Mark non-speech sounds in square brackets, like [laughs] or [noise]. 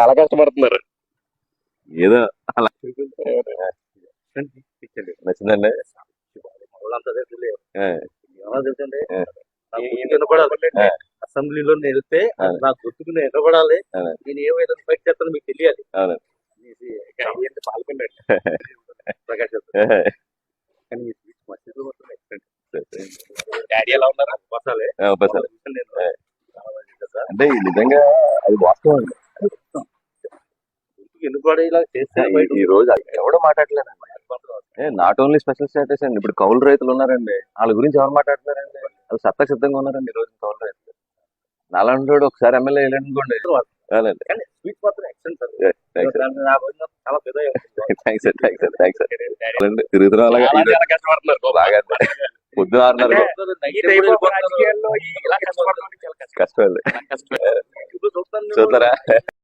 చాలా కష్టపడుతున్నారు. ఏదో అలా. నచ్చిందండి. అసెంబ్లీలో వెళ్తే. నా గుర్తుకు నేను ఆ. నేను ఏమైనా ఫైట్ చేస్తాను మీకు తెలియాలి. ప్రకాష్. కానీ మీ speech మస్తు మాత్రం excellent. డాడీ ఎలా ఉన్నారా? సార్. అంటే నిజంగా అది వాస్తవం అండి. ఈ- రోజు ఎవడో మాట్లాడలేదండి. నాట్ ఓన్లీ స్పెషల్ స్టేటస్ అండి ఇప్పుడు కౌలు రైతులు ఉన్నారండి. వాళ్ళ గురించి ఎవరు మాట్లాడుతున్నారండి? వాళ్ళు సత్తా సిద్ధంగా ఉన్నారండి ఈ రోజు కౌలు రైతులు. వాడు ఒకసారి ఎమ్మెల్యే వెళ్ళనుకోండి. [laughs] బాగా పొద్దున ఆరున్నర. కష్టం. చూస్తారా?